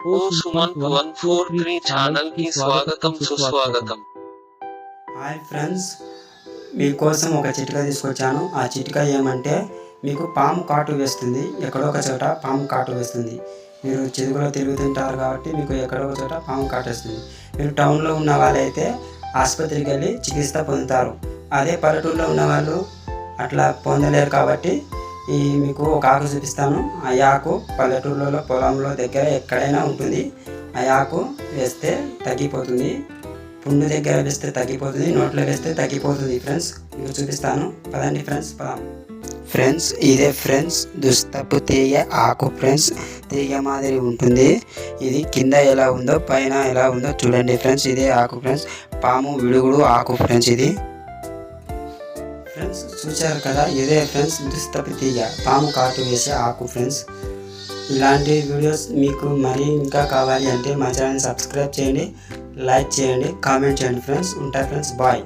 ఓ Sumanth one four three ఛానల్కి స్వాగతం సుస్వాగతం. హాయ్ ఫ్రెండ్స్ మీకోసం ఒక చిటిక తీసుకొచ్చాను. ఆ చిటిక ఏమంటే మీకు పాము కాటు వేస్తుంది ఎక్కడో ఒక చోట పాము కాటు వేస్తుంది. మీరు చెరువులో తిరుగుతుంటారు కాబట్టి మీకు ఎక్కడో ఒక చోట పాము కాటు వేస్తుంది. మీరు టౌన్లో ఉన్న వాళ్ళైతే ఆసుపత్రికి వెళ్ళి చికిత్స పొందుతారు. అదే పల్లెటూరులో ఉన్న వాళ్ళు అట్లా పొందలేరు కాబట్టి ఈ మీకు ఒక ఆకు చూపిస్తాను. ఆ ఆకు పల్లెటూళ్ళలో పొలంలో దగ్గర ఎక్కడైనా ఉంటుంది. ఆ ఆకు వేస్తే తగ్గిపోతుంది. పుండు దగ్గర వేస్తే తగ్గిపోతుంది. నోట్లో వేస్తే తగ్గిపోతుంది ఫ్రెండ్స్. మీకు చూపిస్తాను. పదండి ఫ్రెండ్స్. పదాం. ఫ్రెండ్స్ ఇదే ఫ్రెండ్స్ దుస్తపు తీగ ఆకు ఫ్రెండ్స్. తీగ మాదిరి ఉంటుంది. ఇది కింద ఎలా ఉందో పైన ఎలా ఉందో చూడండి ఫ్రెండ్స్. ఇదే ఆకు ఫ్రెండ్స్. పాము విడుగుడు ఆకు ఫ్రెండ్స్ ఇది. ఫ్రెండ్స్ చూశారు కదా? ఇదే ఫ్రెండ్స్ దుస్తపు తీగ పాము కాటు వేసే ఆకు ఫ్రెండ్స్ ఇలాంటి వీడియోస్ మీకు మరీ ఇంకా కావాలి అంటే మా ఛానల్ సబ్స్క్రైబ్ చేయండి లైక్ చేయండి కామెంట్ చేయండి ఫ్రెండ్స్ ఉంటాయి ఫ్రెండ్స్ బాయ్